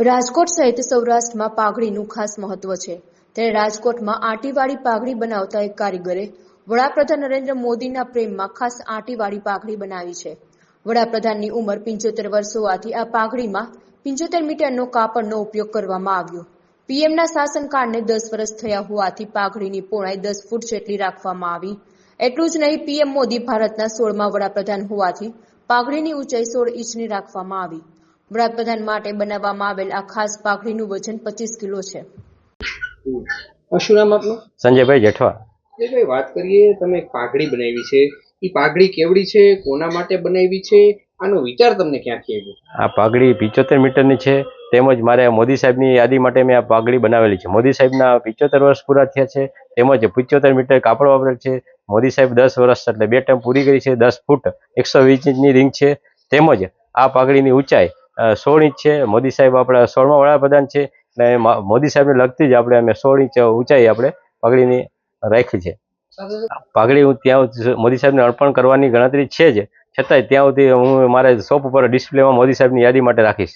રાજકોટ સહિત સૌરાષ્ટ્રમાં પાઘડીનું ખાસ મહત્વ છે. ત્યારે રાજકોટમાં આંટીવાળી પાઘડી બનાવતા એક કારીગરે વડાપ્રધાન નરેન્દ્ર મોદીના પ્રેમમાં ખાસ આંટીવાળી પાઘડી બનાવી છે. વડાપ્રધાનની ઉંમર પંચોતેર વર્ષ હોવાથી આ પાઘડીમાં પંચોતેર મીટરનો કાપડનો ઉપયોગ કરવામાં આવ્યો. પીએમના શાસનકાળને દસ વર્ષ થયા હોવાથી પાઘડીની પહોળાઈ દસ ફૂટ જેટલી રાખવામાં આવી. એટલું જ નહીં, પીએમ મોદી ભારતના સોળમાં વડાપ્રધાન હોવાથી પાઘડીની ઊંચાઈ સોળ ઇંચની રાખવામાં આવી. વડાપ્રધાન માટે બનાવવામાં આવેલ આ ખાસ પાઘડીનું વજન પચીસ કિલો છે. શું નામ આપનું? સંજયભાઈ જેઠવા. વાત કરીએ તમે પાઘડી બનાવી છે. એ પાઘડી કેવડી છે? કોના માટે બનાવી છે? આનો વિચાર તમને ક્યાંથી આવ્યો? આ પાઘડી પિચોતેર મીટરની છે. તેમજ મારે મોદી સાહેબની યાદી માટે મેં આ પાઘડી બનાવેલી છે. મોદી સાહેબના પિચોતેર વર્ષ પૂરા થયા છે. તેમજ પિચોતેર મીટર કાપડ વાપરેલ છે. મોદી સાહેબ દસ વર્ષ એટલે બે ટર્મ પૂરી કરી છે. દસ ફૂટ એકસો વીસ ઇંચની રિંગ છે. તેમજ આ પાઘડીની ઊંચાઈ સોળ ઇંચ છે. મોદી સાહેબ આપણા સોળમાં વડાપ્રધાન છે અને મોદી સાહેબને લગતી જ આપણે અમે સોળ ઇંચ ઊંચાઈ આપણે પાઘડીની રાખી છે. પાઘડી હું ત્યાં મોદી સાહેબને અર્પણ કરવાની ગણતરી છે જ. છતાંય ત્યાં સુધી હું મારે શોપ ઉપર ડિસ્પ્લેમાં મોદી સાહેબની યાદી માટે રાખીશ.